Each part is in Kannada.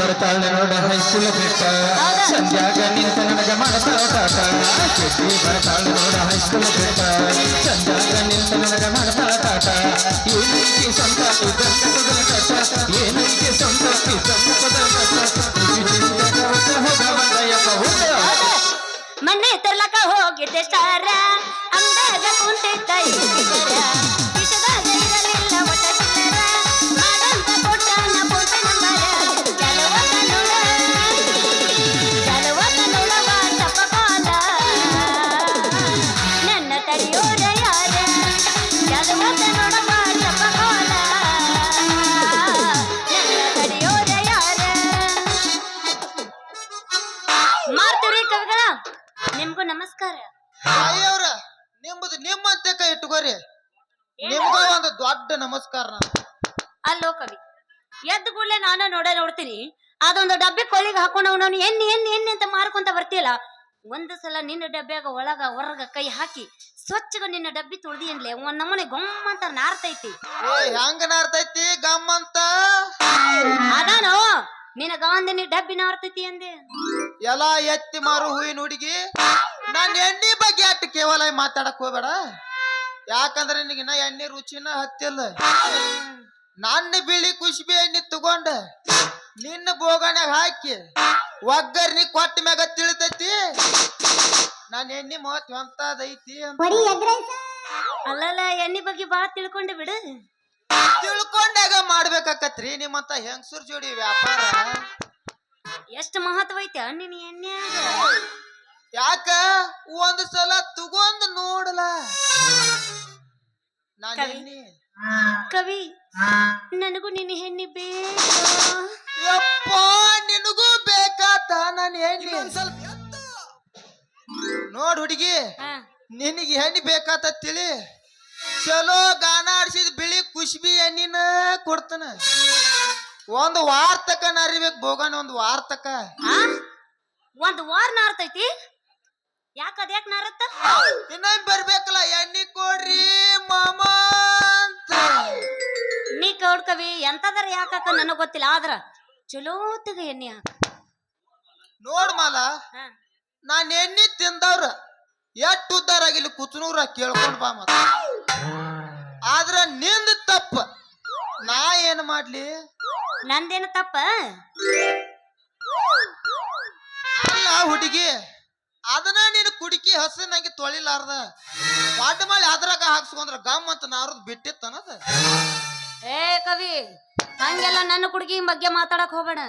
ಬರ್ತಾಳೆ ನೋಡ ಹೈಸ್ಕೂಲ್ ಬಿಟ್ಟ ಸಂಧ್ಯಾಗ ನಿಂತ ನನಗ ಮಾಡ್ತಾಳ ಕಾಟ ಕೆಟ್ಟಿ ಬರ್ತಾಳೆ ನೋಡ ಹೈಸ್ಕೂಲ್ ಬಿಟ್ಟ ಸಂಧ್ಯಾಗ ನಿಂತ ನನಗ ಮಾಡ್ತಾಳ ಕಾಟ ಏನೈತಿ ಸ್ವಂತ ಪದರ ಕಷ್ಟ? ಏನೈತಿ ಸ್ವಂತ ಹೋಗ ಮನೆ ತರ್ಲಕ ಹೋಗಿದ್ದೆ ಅಂದಾಗ ಕುಂತಿದ್ದ ಮಾಡ್ತೀವ್ರಿ ಕವಿಗಳ ನಿಮ್ಗೂ ನಮಸ್ಕಾರ. ಅಯ್ಯವ್ರ ನಿಮ್ಮದು ನಿಮ್ಮ ಕೈ ಇಟ್ಕೋರಿ. ನಿಮ್ಗೂ ಒಂದು ದೊಡ್ಡ ನಮಸ್ಕಾರ ನಾನು. ಅಲ್ಲೋ ಕವಿ ಎದ್ದ ಕೂಡಲೇ ನಾನು ನೋಡೇ ನೋಡ್ತೀನಿ. ಅದೊಂದು ಡಬ್ಬಿ ಕೊಳ್ಳಿಗೆ ಹಾಕೊಂಡು ಅವನವನು ಎಣ್ಣೆ ಎಣ್ಣೆ ಎಣ್ಣೆ ಅಂತ ಮಾರ್ಕೊಂತ ಬರ್ತೀಯಲ್ಲ ಒಂದು ಸಲ ನಿನ್ನ ಡಬ್ಬ್ಯಾಗ ಒಳಗ ಹೊರಗ ಕೈ ಹಾಕಿ ಸ್ವಚ್ಛಗ ನಿನ್ನ ಡಬ್ಬಿ ತೊಳ್ದಿ ಅನ್ಲೆ ಒಂದ್ ನಮೂನೆ ಗೊಮ್ಮ ಅಂತ ನಾರ್ತೈತಿ. ಏ ಹೆಂಗ ನಾರ್ತೈತಿ? ಗಮ್ ಅಂತ? ಅದಾನೋ ನಿನ್ನ ಗಾಂಧಿನಿ ಡಬ್ಬಿ ನಾರ್ತೈತಿ ಅಂದೆ. ಎಲ್ಲ ಎತ್ತಿ ಮಾರು ಹೂವಿನ ಹುಡುಗಿ. ನನ್ನ ಎಣ್ಣೆ ಬಗ್ಗೆ ಅಟ್ಟು ಕೇವಲ ಮಾತಾಡಕ್ ಹೋಗ್ಬೇಡ. ಯಾಕಂದ್ರೆ ನಿನಗೆ ನಾ ಎಣ್ಣೆ ರುಚಿನ ಹತ್ತಿಲ್ಲ. ನನ್ನ ಬಿಳಿ ಕುಷ್ಬಿ ಎಣ್ಣೆ ತಗೊಂಡ ನಿನ್ನ ಬೋಗಣ್ಯಾಗ ಹಾಕಿ ಒಗ್ಗರ್ನಿ ಕೊಟ್ಟ ಮ್ಯಾಗ ತಿಳಿತೈತಿ. ನನ್ನ ಎಣ್ಣೆ ಮಹತ್ವ ಹೊಂತದೈತಿ ಅಲ್ಲಲ್ಲ ಎಣ್ಣೆ ಬಗ್ಗೆ ಬಾಳ ತಿಳ್ಕೊಂಡೆ ಬಿಡು. ತಿಳ್ಕೊಂಡಾಗ ಮಾಡ್ಬೇಕಾಕತ್ರಿ ನಿಮ್ಮಂತ ಹೆಂಗಸೂರ್ ಜೋಡಿ ವ್ಯಾಪಾರ. ಎಷ್ಟು ಮಹತ್ವ ಐತೆ ನಿನ್ನ ಎಣ್ಣೆ ಯಾಕ? ಒಂದ್ ಸಲ ತಗೊಂಡ್ ನೋಡಲ? ನಾನು ಕವಿ. ಎಣ್ಣೆ. ಕವಿ ನನಗೂ ನಿನ್ನ ಹೆಣ್ಣಿ ಬೇಕು? ಯಪ್ಪ ನಿನಗೂ ಬೇಕಾತ ನಾನು ಎಣ್ಣೆ. ನೋಡ್ ಹುಡುಗಿ ಹಾ. ನಿನಗೆ ಹೆಣ್ಣಿ ಬೇಕಾತ ತಿಳಿ. ಚಲೋ ಗಾನ ಆಡ್ಸಿದ ಬಿಳಿ ಕುಶ್ಬಿ ಎಣ್ಣಿನ ಕೊಡ್ತಾನ. ಒಂದ್ ವಾರ ತಕ ನರಿಬೇಕು ಭೋಗನ ಒಂದು ವಾರ ಒಂದು ಆ? ಒಂದ್ ವಾರ ನಾರ್ತೈತಿ? ಯಾಕ ಅದ್ಯಾಕ್ ನಾರತ್ತ? ಇನ್ನೊಂದ್ ಬರ್ಬೇಕಲ್ಲ ಎಣ್ಣೆ ಕೊಡ್ರಿ ಮಾಮ ಅಂತ. ನೀ ಕವಿ ಎಂತದರ ಯಾಕಾಕ ನನಗ್ ಗೊತ್ತಿಲ್ಲ ಆದ್ರ ಚಲೋತಗ ಎಣ್ಣೆ ಹಾಕ. ನೋಡ್ ಮಾಲ ಹಾ. ನಾನ್ ಎಣ್ಣೆ ತಿಂದವ್ರ ಎಷ್ಟು ಉದ್ದಾರ ಆಗಿಲ್ಲ ಕುಚನೂರ ಕೇಳ್ಕೊಂಡ್ ಬಾ ಮತ್ತ. ಆದ್ರ ನಿಂದ ತಪ್ಪ. ನಾ ಏನ್ ಮಾಡ್ಲಿ? ನಂದೇನು ತಪ್ಪ? ಅಲ್ಲ ಹುಡುಗಿ ಅದನ್ನ ನೀನು ಕುಡುಕಿ ನಂಗೆ ತೊಳಿಲಾರ್ದ. ದೊಡ್ಡ ಮಾಡಿ ಅದ್ರಾಗ ಹಾಕ್ಸ್ಕೊಂಡ್ರ ಗಮ್ ಅಂತ ನಾರದ್ ಬಿಟ್ಟಿತ್ತನದ ಏ ಕವಿ ಹಂಗೆಲ್ಲ ನನ್ನ ಕುಡುಗಿ ಬಗ್ಗೆ ಮಾತಾಡಕ್ ಹೋಗೋಣ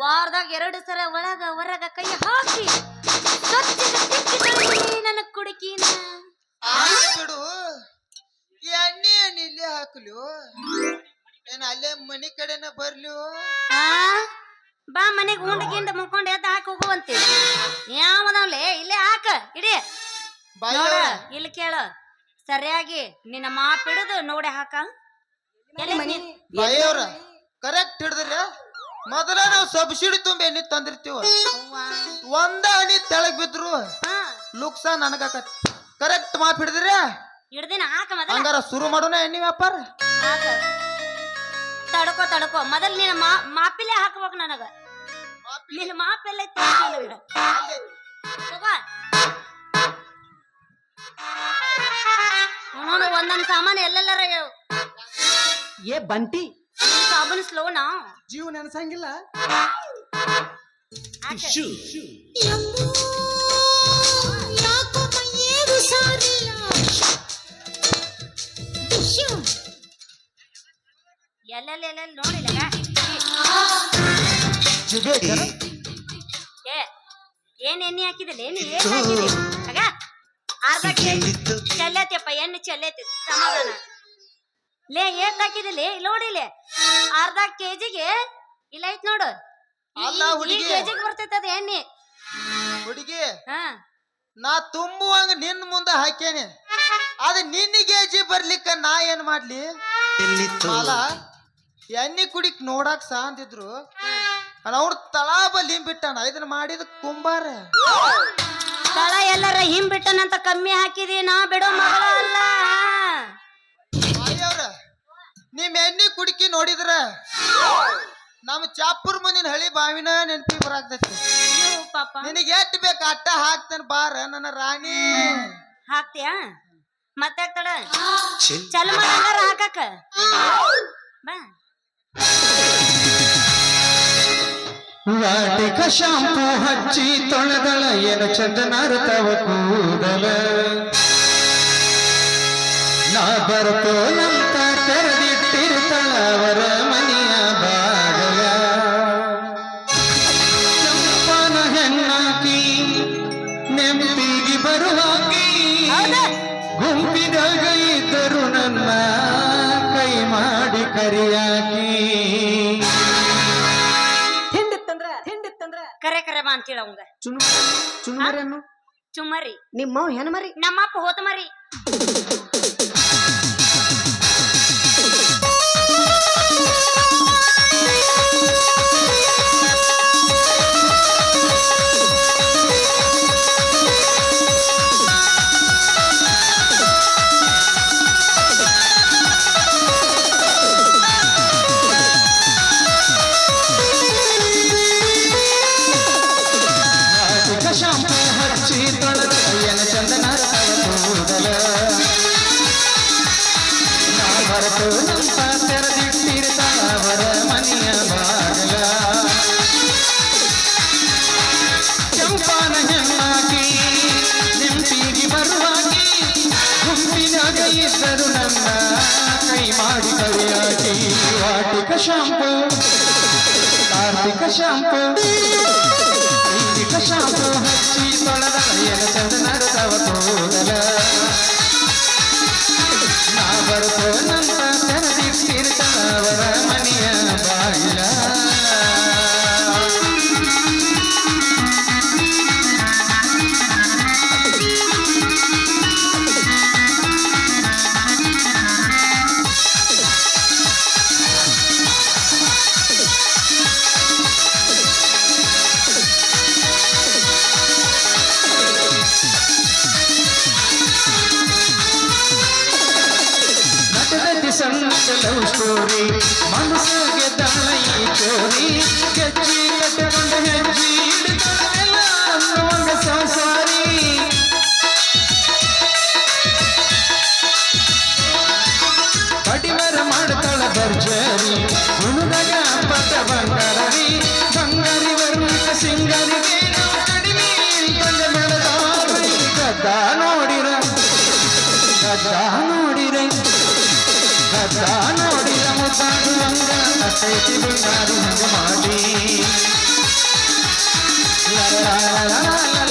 ವಾರದಾಗ ಎರಡು ಸಲ ಒಳಗ ಹೊರಗ ಕೈ ಹಾಕಿ ನನ್ನ ಕುಡುಕಿನ. ಎಣ್ಣೆ ಬಿಡು. ಎಣ್ಣೆ ಇಲ್ಲಿ ಇಲ್ಲೇ ಹಾಕ್ಲು. ಏನ್ ಅಲ್ಲೇ ಮನಿ ಕಡೆನ ಬರ್ಲು? ಆ? ಬಾ ಮನೆಗೆ ಉಂಡ ಗಿಂಡ ಮುಕ್ಕೊಂಡು ಎದ್ದು ಹಾಕಿ ಹೋಗುವಂತೆ ಯಾವನವ್ಲೆ ಇಲ್ಲೇ ಹಾಕ ಇಡಿ. ನೋಡ. ಇಲ್ಲಿ ಕೇಳ. ಸರಿಯಾಗಿ ನಿನ್ನ ಮಾಪ್ ಹಿಡಿದು ನೋಡೆ ಹಾಕ. ಎಲ್ಲಿ ನೀನ್- ಬಾಯಿಯವ್ರ ಕರೆಕ್ಟ್ ಹಿಡಿದ್ರ ಮೊದಲ ನಾವು ಸಬ್ಸಿಡಿ ತುಂಬಿ ಎಣ್ಣೆ ತಂದಿರ್ತೀವ. ಅವ್ವ. ಒಂದ ಹನಿ ತೆಳಗ್ ಬಿದ್ರು ಹಾ. ಲುಕ್ಸ ನನಗಾಕತ್ ಕರೆಕ್ಟ್ ಮಾಪ್ ಹಿಡಿದ್ರ ಹಿಡ್ದಿನ ಹಾಕ ಮೊದಲ. ಹಂಗಾರ ಶುರು ಮಾಡೋಣ ಎಣ್ಣೆ ವ್ಯಾಪಾರ. ಹಾಕ. ತಡ್ಕೋ ತಡ್ಕೋ ಮೊದಲ್ ನಿನ್ನ ಮಾ ಮಾಪಿಲೆ ಹಾಕ್ಬೇಕು ನನಗ ನಿನ್ನ ಮಾಪೆಲ್ಲ ಐತಿ ನನಗ. ತಗೋ. ನೋಡು ಒಂದೊಂದ್ ಸಾಮಾನು ಎಲ್ಲೆಲ್ಲರ ಇವು. ಏ ಬಂಟಿ ಈ ಸಾಬೂನು ಸ್ಲೋ ನಾ ಜೀವ ನೆನಸಂಗಿಲ್ಲ ಎಲ್ಲೆಲ್ಲ ಎಲ್ಲೆಲ್ಲಿ ನೋಡಿಲ್ಲ ಏ ಏನ್ ಎಣ್ಣೆ ಹಾಕಿದಿಲ್ಲ ಏನು ಏನ್ ಹಾಕಿದೆ ಆಗ ಅರ್ಧ ಕೆಜಿ ಚೆಲ್ಲೈತಿಯಪ್ಪ ಎಣ್ಣೆ ಚೆಲ್ಲೈತಿ ಸಮಾಧಾನ. ಲೇ ಏಟ್ ಹಾಕಿದಲ್ಲಿ ನೋಡಿಲೆ ಅರ್ಧ ಕೆಜಿಗೆ ಇಲ್ಲ ಐತ್ ನೋಡು. ಅಲ್ಲ ಹುಡುಗಿ. ಕೆಜಿಗೆ ಬರ್ತೈತೆ ಅದು ಎಣ್ಣೆ. ಹುಡುಗಿ ಹಾ. ನಾ ತುಂಬುವಂಗ ನಿನ್ ಮುಂದ ಹಾಕೇನೆ ಅದು ನಿನ್ನ ಕೆಜಿ ಬರ್ಲಿಕ್ಕ ನಾ ಏನ್ ಮಾಡ್ಲಿ? ಮಾಲ ಎಣ್ಣೆ ಕುಡಿಕ್ ನೋಡಾಕ್ ಸಾಂದಿದ್ರು ಅವ್ರ ತಳಾ ಬಲಿ ಬಿಟ್ಟಾನ. ಇದನ್ನ ಮಾಡಿದ ಕುಂಬಾರ. ತಳ ಎಲ್ಲರ ಹಿಂಬಿಟ್ಟನಂತ ಕಮ್ಮಿ ಹಾಕಿದಿ ನಾ ಬಿಡೋ ಮಗಳ ಅಲ್ಲ. ಅವ್ರ ನಿಮ್ ಎಣ್ಣೆ ಕುಡಿಕಿ ನೋಡಿದ್ರ? ನಮ್ಮ ಚಾಪುರ್ ಮುಂದಿನ ಹಳಿ ಬಾವಿನ ನೆನ್ಪಿ ಬರಾಕ್ತೈತಿ ಅಯ್ಯೋ ಪಾಪ. ನಿನಗೆ ಎಷ್ಟ್ ಬೇಕು ಅಟ್ಟ ಹಾಕ್ತಾನ ಬಾರ ನನ್ನ ರಾಣಿ. ಹಾಕ್ತಿಯಾ? ಮತ್ತೆ ತಡ? ಚಲು ಮಾಡಂಗಾರ ಬಾ. ವಾಟಿಕ ಶಾಂಪು ಹಚ್ಚಿ ತೊಳೆದಳ ಏನು ಚಂದ ನಾರುತ್ತವ ಕೂದಲ. ನಾ ಬರ್ತೋ ಅಂತೇಳ ಅವಂಗ. ಚುನು ಚುಮರಿ. ನಿಮ್ಮ ಹೆಣ್ಮರಿ? ನಮ್ಮಪ್ಪ ಹೋತ ಮರಿ shampoo. Need a shampoo. ಸಣ್ಣ ಲವ್ ಸ್ಟೋರಿ ಮನಸ್ಸಿಗೆ ದಾಳ ಈ ಚೋರಿ ಗೆಜ್ಜಿ ಕಟ್ಟಿಕೊಂಡು ಹೆಜ್ಜಿ చేతిలున్నారు మాటి లా లా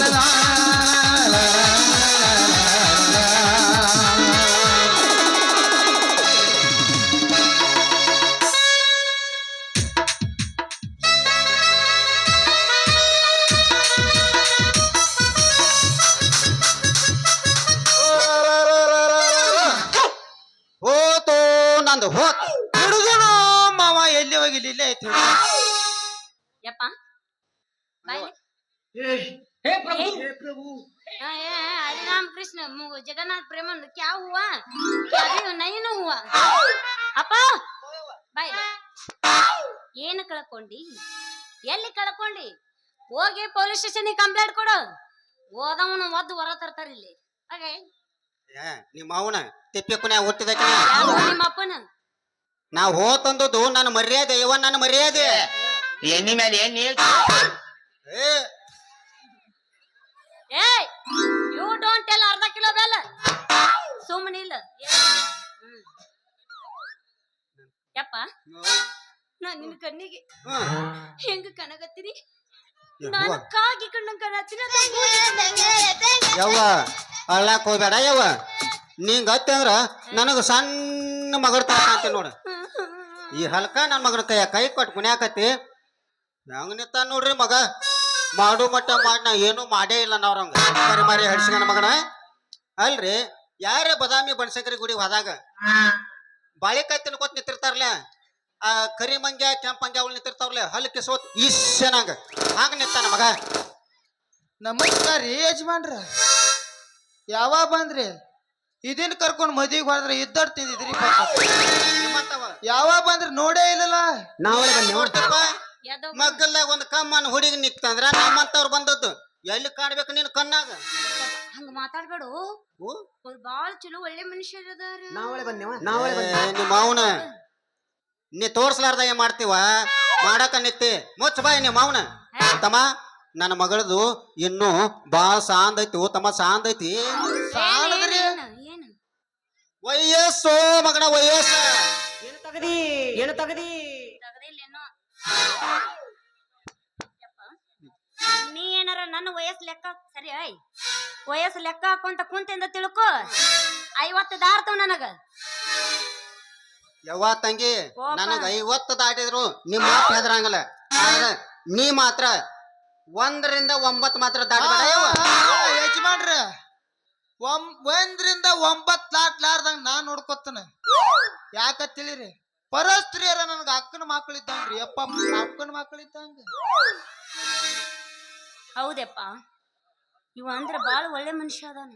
ಕಳ್ಕೊಂಡಿ. ಎಲ್ಲಿ ಕಳ್ಕೊಂಡಿ? ಹೋಗಿ ಪೊಲೀಸ್ ಸ್ಟೇಷನ್ ಕಂಪ್ಲೇಂಟ್ ಕೊಡು. ಹೋದವನು ಒದ್ದು ಹೊರ ತರ್ತಾರ ಇಲ್ಲಿ. ಹಾಗೆ? ನಿಮ್ಮ ಅವನ ತಿಪ್ಪಿ ಹುಟ್ಟಿದ ನಿಮ್ಮ ಅಪ್ಪನ? ನಾ ಹೋತಂದದ್ದು ನನ್ನ ಮರ್ಯಾದೆ ಇವ ನನ್ನ ಮರ್ಯಾದೆ. ಎಣ್ಣಿ ಮೇಲೆ ಎಣ್ಣಿ ಏ ಏ ಯು ಡೋಂಟ್ ಟೆಲ್ ಅರ್ಧ ಕಿಲೋ ಬೆಲ್ಲ ಸುಮ್ಮನೆ ಇಲ್ಲ ಯಪ್ಪ. ನಾ ನಿನ್ನ ಕಣ್ಣಿಗೆ ಹೆಂಗ ಯವ್ವ. ನಾನು ಕಾಗಿ ಕಣ್ಣಂಗ್ ಕನತ್ತೀನಿ ಯವ್ವ ಅಳ್ಳಾಕ್ ಹೋಗ್ಬೇಡ ಯವ್ವ. ನೀಂಗ್ ಅಂದ್ರ ನನಗ ಸಣ್ಣ ಮಗರ್ ಅಂತ ನೋಡ. ಈ ಹಲ್ಕ ನನ್ನ ಮಗನ ಕೈಯ ಕೈ ಕೊಟ್ಟು ಕುಣ್ಯಾಕತ್ತಿ. ಹೆಂಗ್ ನಿಂತ ನೋಡ್ರಿ ಮಗ? ಮಾಡು ಮಟ್ಟ ಮಾಡಿ ನಾ ಏನು ಮಾಡೇ ಇಲ್ಲ ನಾವ್ರಂಗ ಕರಿ ಮಾರಿ ಹಡ್ಸಿಗನ ಮಗನ. ಅಲ್ರಿ ಯಾರೇ ಬದಾಮಿ ಬನಶಂಕರಿ ಗುಡಿ ಹೋದಾಗ ಬಾಳೆಕಾಯಿ ತಿನ್ಕೋತ ನಿಂತಿರ್ತಾರಲ್ಲ ಆ ಕರಿ ಮಂಗ್ಯ ಕೆಂಪ ಮಂಗ್ಯ ಅವಳು ನಿಂತಿರ್ತಾವ್ರಲ್ಲ ಹಲ್ಕಿ ಸೋತ್ ಇಸ್ಸನಂಗ ಹಾಂಗ ನಿಂತಾನ ಮಗ. ನಮಸ್ಕಾರ ರೀ ಯಜಮಾನ್ರ. ಯಾವಾಗ ಬಂದ್ರಿ? ಇದನ್ ಕರ್ಕೊಂಡು ಮದಿಗೆ ಹೊಡೆದ್ರೆ ಇದ್ದಡ್ ತಿಂದಿದ್ರಿ ಯಾವಾಗ ಯಾವ ಬಂದ್ರ? ನೋಡೇ ಇಲ್ಲಲ್ಲ. ನಾವೇ ನೋಡ್ತಪ್ಪ. ಮಗ್ಗಲ್ದಾಗ ಒಂದ್ ಕಮ್ಮನ್ ಹುಡುಗಿ ನಿಕ್ತಂದ್ರ ನಮ್ಮಂತವ್ರು ಬಂದದ್ದು. ಎಲ್ಲಿ ಕಾಣ್ಬೇಕು ನಿನ್ ಕಣ್ಣಾಗ? ಹಂಗ ಮಾತಾಡ್ಬೇಡು. ಬಾಳ ಚಲೋ ಒಳ್ಳೆ ಮನುಷ್ಯ ನಾವಳೆ ಬಂದೇವ? ನಾವಳೆ ಏ, ಬಂದೇವ? ನಿಮ್ಮ ಅವನ ನೀ ತೋರ್ಸ್ಲಾರ್ದ ಏನ್ ಮಾಡ್ತೀವ? ಮಾಡಕ ನಿತ್ತಿ. ಮುಚ್ಚ ಬಾಯ್ ನೀ ಮಾವನ. ತಮ್ಮ ನನ್ನ ಮಗಳದು ಇನ್ನು ಬಾಳ ಸಾಂದ್ ಐತಿ ಓ ತಮ್ಮ ಸಾಂದ್ ಐತಿ. ಸಾಲದ್ರಿ ವಯಸ್ಸು ಮಗನ ವಯಸ್ಸ. ಏನು ತಗದಿ ಏನು ನೀ ಏನಾರ ನನ್ನ ವಯಸ್ಸು ಲೆಕ್ಕ ಸರಿ ಐ ವಯಸ್ಸು ಲೆಕ್ಕ ಹಾಕೊಂತ ಕುಂತಿಂದ ತಿಳ್ಕೊ. ಐವತ್ತು ದಾರ್ತವ್ ನನಗ. ಯವ್ವ ತಂಗಿ. ನನಗ ಐವತ್ತು ದಾಟಿದ್ರು ನಿಮ್ಮ ಮಾತ್ ಹೆದರಂಗಿಲ್ಲ. ಆದ್ರೆ ನೀ ಮಾತ್ರ ಒಂದರಿಂದ ಒಂಬತ್ ಮಾತ್ರ ದಾಟಬೇಡ ಯವ್ವ. ಯಜಮಾನ್ರ ಒಂ ಒಂದ್ರಿಂದ ಒಂಬತ್ ದಾಟ್ಲಾರ್ದಂಗ ನಾ ನೋಡ್ಕೊತನ. ಯಾಕ ತಿಳಿರಿ? ಪರಸ್ತ್ರೀಯರ ನನ್ಗ ಅಕ್ಕನ ಮಕ್ಕಳಿದ್ದಂಗ್ರಿ ಅಪ್ಪ ಅಕ್ಕನ ಮಕ್ಕಳಿದ್ದಂಗ ಇದ್ದಂಗ. ಹೌದಪ್ಪ. ಇವ ಅಂದ್ರ ಬಾಳ ಒಳ್ಳೆ ಮನುಷ್ಯ ಅದಾನ.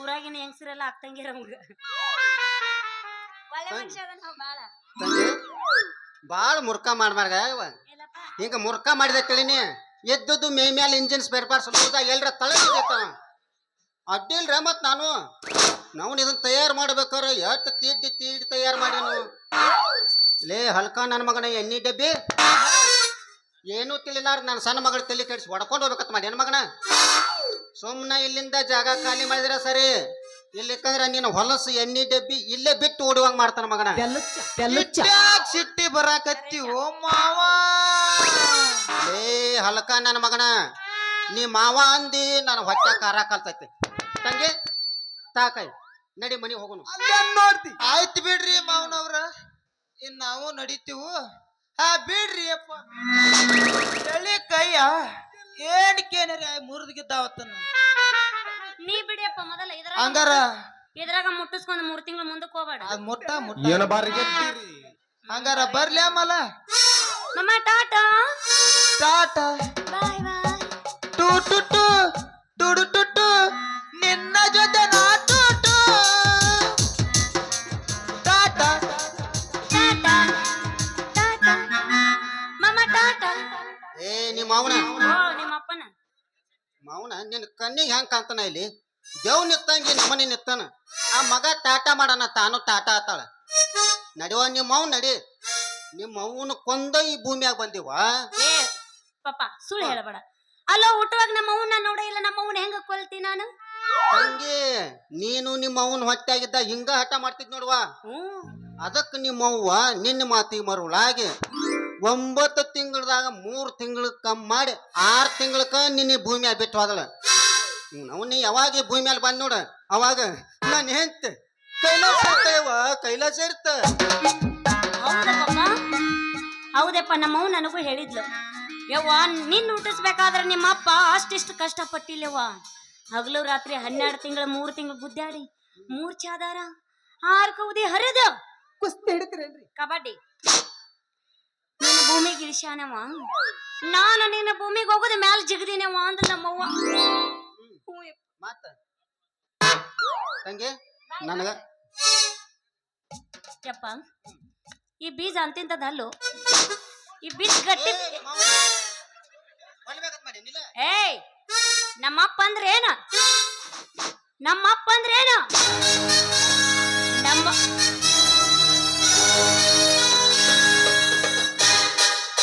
ಊರಾಗಿನ ಹೆಂಗಸರೆಲ್ಲ ಆಗ್ತಂಗಿರ ತಂಗಿ. ಬಾಳ. ಮುರ್ಕ ಮಾಡ್ಬಾರ್ದ ಹಿಂಗ ಮುರ್ಕ ಮಾಡಿದೆ ಕೇಳಿನಿ ಎದ್ದದ್ದು ಮೇ ಮ್ಯಾಲ ಇಂಜಿನ್ ಸ್ಪೇರ್ ಪಾರ್ಟ್ಸ್ ಲೂಸಾಗ ಎಲ್ರ ತಳಗಿತ್ತ ಅಡ್ಡಿಲ್ರ ಮತ್ ನಾನು. ನಾವು ಇದನ್ನ ತಯಾರು ಮಾಡ್ಬೇಕಾರೆ ಎಷ್ಟು ತಿದ್ದಿ ತೀಡಿ ತಯಾರು ನಾವು ಲೇ ಹಲ್ಕ ನನ್ನ ಮಗನ ಎಣ್ಣಿ ಡಬ್ಬಿ. ಏನೂ ತಿಳಿಲ್ಲ ನನ್ನ ಸಣ್ಣ ಮಗಳ ತಲೆ ಕೆಡಿಸಿ ಹೊಡ್ಕೊಂಡು ಹೋಗ್ಬೇಕತ್ ಮಾಡಿ ನನ್ನ ಮಗನ. ಸುಮ್ಮನೆ ಇಲ್ಲಿಂದ ಜಾಗ ಖಾಲಿ ಮಾಡಿದ್ರೆ ಸರಿ. ಇಲ್ಲಿಕ್ಕಂದ್ರ ನಿನ್ನ ಹೊಲಸು ಎಣ್ಣೆ ಡಬ್ಬಿ ಇಲ್ಲೇ ಬಿಟ್ಟು ಓಡುವಂಗ ಮಾಡ್ತಾನ ಮಗನ. ತೆಲ್ಲುಚ್ಚ ತೆಲ್ಲುಚ್ಚ ಇಟ್ಯಾಕ್ ಸಿಟ್ಟಿ ಬರಾಕತ್ತಿ ಓ ಮಾವ. ಏ ಹಲಕ ನನ್ನ ಮಗನ. ನೀ ಮಾವ ಅಂದಿ ನನ್ನ ಹೊಟ್ಟೆ ಖಾರ ಕಲ್ತೈತಿ. ತಂಗಿ ತಾಕೈ ನಡಿ ಮನಿ ಹೋಗುನು. ನೋಡ್ತಿ? ಆಯ್ತು ಬಿಡ್ರಿ ಮಾವನವ್ರ. ಇನ್ ನಾವು ನಡಿತೀವು. ಹಾ ಬಿಡ್ರಿ ಅಪ್ಪ. ಚಳಿ ಕೈಯ ಏನಕ್ಕೇನರಿ ಮುರಿದ್ಗಿದ್ದಾವತ್ತನ್ನ ನೀ ಬಿಡಿಯಪ್ಪ ಮೊದಲ ಇದ್ರ ಹಂಗಾರ? ಇದ್ರಾಗ ಮುಟ್ಟಿಸ್ಕೊಂಡ್ ಮೂರ್ ತಿಂಗಳು ಮುಂದಕ್ಕೆ ಹೋಗ್ಬೇಡ. ಅದ್ ಮುಟ್ಟ ಮುಟ್ಟ. ಏನು ಬಾರಿಗೆದ್ದೀರಿ ಹಂಗಾರ ಬರ್ಲಿ ಮಮ್ಮ tata. Tata. Bye bye. To ಟು ಟು. ಕಣ್ಣಿಗೆ ಹೆಂಗ್ ಕಾಣ್ತಾನ ಇಲ್ಲಿ? ದೇವ್ ನಿತ್ತಂಗಿ ನಮ್ಮನೆ ನಿತ್ತಾನ. ಆ ಮಗ ಟಾಟಾ ಮಾಡಣ ತಾನು ಟಾಟಾ ಆತಾಳ. ನಡಿವ ನಿಮ್ಮ ಅವ್ ನಡಿ. ನಿಮ್ಮ ಅವನು ಕೊಂದ ಈ ಭೂಮಿಯಾಗ ಬಂದಿವ? ಏ ಪಾಪ ಸುಳ್ಳು ಹೇಳಬೇಡ. ಅಲ್ಲ ಹುಟ್ಟುವಾಗ ನಮ್ಮ ಅವ್ವನ್ನ ನೋಡೇ ಇಲ್ಲ ನಮ್ಮ ಹೆಂಗ ಕೊಲ್ತಿ ನಾನು? ತಂಗಿ ನೀನು ನಿಮ್ಮ ಅವನ ಹೊಟ್ಟೆಯಾಗಿದ್ದ ಹಿಂಗ ಹಠ ಮಾಡ್ತಿದ್ ನೋಡುವ? ಹ್ಮ್ ಅದಕ್ಕೆ ನಿಮ್ಮವ್ವ ನಿನ್ನ ಮಾತಿಗೆ ಮರುಳಾಗಿ ಒಂಬತ್ತು ತಿಂಗಳದಾಗ ಮೂರು ತಿಂಗಳ ಕಮ್ಮಿ ಮಾಡಿ ಆರು ತಿಂಗಳಕ್ಕ ನಿನ್ನ ಭೂಮಿ ಬಿಟ್ಟು ಹೋದಳ ಅವನು ಯಾವಾಗ ಈ ಭೂಮಿ ಮೇಲೆ ಬಂದ್ ನೋಡ ಅವಾಗ ನಾನು ಹೆಂತ ಕೈಲಾಸ ಇರ್ತೇವ ಕೈಲಾಸ ಇರ್ತ. ಹೌದಪ್ಪ. ಹೌದಪ್ಪ ನಮ್ಮವ್ ನನಗೂ ಹೇಳಿದ್ಲು. ಯವ್ವ ನಿನ್ನ ಹುಟ್ಟಿಸ್ಬೇಕಾದ್ರೆ ನಿಮ್ಮ ಅಪ್ಪ ಅಷ್ಟಿಷ್ಟು ಕಷ್ಟಪಟ್ಟಿಲ್ಲವ್ವ. ಹಗಲು ರಾತ್ರಿ ಹನ್ನೆರಡು ತಿಂಗಳ ಮೂರು ತಿಂಗಳು ಗುದ್ದಾಡಿ ಮೂರ್ ಚಾದಾರ ಆರ್ ಕೌದಿ ಹರಿದ ಕುಸ್ತಿ ಹಿಡಿತೀರೇನ್ರಿ? ಕಬಡ್ಡಿ. ನಿನ್ನ ಭೂಮಿಗೆ ಇಳಿಸ್ಯಾನವ ನಾನು ನಿನ್ನ ಭೂಮಿಗೆ ಹೋಗೋದು ಮ್ಯಾಲ ಜಿಗದಿನವ ಅಂದ್ರೆ ನಮ್ಮವ್ವ. ಮತ್ತ ತಂಗಿ ನನಗ ಯಪ್ಪ ಈ ಬೀಜ ಅಂತಿಂತದಲ್ಲು ಈ ಬೀಜ ಗಟ್ಟಿ ಏಯ್ ನಮ್ಮಪ್ಪ ಅಂದ್ರೆ ಏನ? ನಮ್ಮಪ್ಪ ಅಂದ್ರೆ ಏನ? ನಮ್ಮ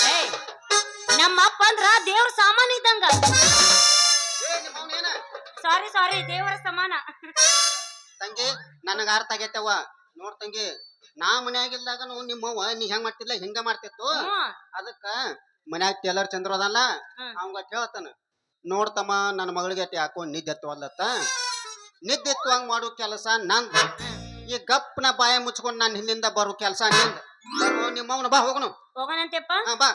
ಏಯ್ ನಮ್ಮಪ್ಪ ಅಂದ್ರ ದೇವ್ರ ಸಾಮಾನ್ ಇದ್ದಂಗ. ಸಾರಿ ಸಾರಿ ದೇವರ ಸಮಾನ. ತಂಗಿ ನನಗ ಅರ್ಥ ಆಗೈತವ ನೋಡ್ ತಂಗಿ ನಾ ಮನ್ಯಾಗಿಲ್ದಾಗ ನಿಮ್ಮವ್ವ ನೀ ಹೆಂಗ್ ಮಾಡ್ತಿಲ್ಲ ಹಿಂಗ ಮಾಡ್ತಿತ್ತು. ಅದಕ್ಕ ಮನ್ಯಾಗ ಟೇಲರ್ ಚಂದ್ರ ಅದಲ್ಲ. ಅವಂಗ ಹೇಳ್ತಾನ ನೋಡ್ತಮ್ಮ ನನ್ನ ಮಗಳಿಗೆ ಯಾಕೋ ನಿದ್ದೆ ಎತ್ತವಲ್ಲತ್ತ ನಿದ್ದೆ ಎತ್ತುವಂಗ ಮಾಡೋ ಕೆಲಸ ನಂದ್. ಈ ಗಪ್ಪನ ಬಾಯ ಮುಚ್ಕೊಂಡು ನಾನು ಹಿಂದಿಂದ ಬರೋ ಕೆಲಸ ನಿಂದ. ಬರೋ ನಿಮ್ಮವನ ಬಾ ಹೋಗೋಣ ಹೋಗೋಣಂತೆಪ್ಪ ಬಾ.